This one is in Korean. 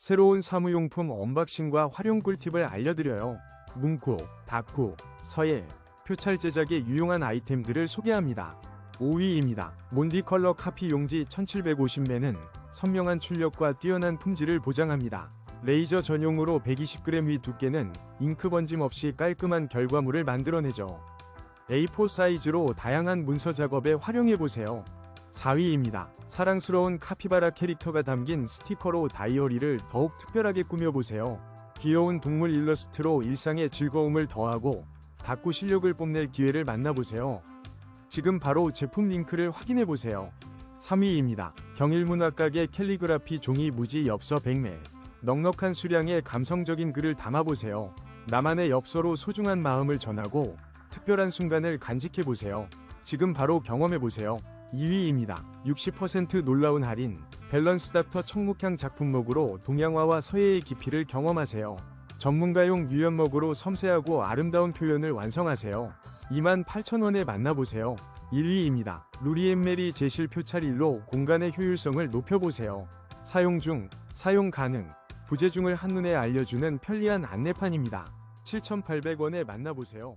새로운 사무용품 언박싱과 활용 꿀팁을 알려드려요. 문구, 닫구, 서예, 표찰 제작에 유용한 아이템들을 소개합니다. 5위입니다. 몬디 컬러 카피 용지 1750매는 선명한 출력과 뛰어난 품질을 보장합니다. 레이저 전용으로 120g 위 두께는 잉크 번짐 없이 깔끔한 결과물을 만들어내죠. A4 사이즈로 다양한 문서 작업에 활용해보세요. 4위입니다. 사랑스러운 카피바라 캐릭터가 담긴 스티커로 다이어리를 더욱 특별하게 꾸며보세요. 귀여운 동물 일러스트로 일상의 즐거움을 더하고 닫고 실력을 뽐낼 기회를 만나보세요. 지금 바로 제품 링크를 확인해보세요. 3위입니다. 경일문학가게 캘리그라피 종이 무지 엽서 100매. 넉넉한 수량의 감성적인 글을 담아보세요. 나만의 엽서로 소중한 마음을 전하고 특별한 순간을 간직해보세요. 지금 바로 경험해보세요. 2위입니다. 60% 놀라운 할인. 밸런스 닥터 청국향 작품목으로 동양화와 서예의 깊이를 경험하세요. 전문가용 유연목으로 섬세하고 아름다운 표현을 완성하세요. 28,000원에 만나보세요. 1위입니다. 루리앤메리 제실 표찰일로 공간의 효율성을 높여보세요. 사용 중, 사용 가능, 부재중을 한눈에 알려주는 편리한 안내판입니다. 7,800원에 만나보세요.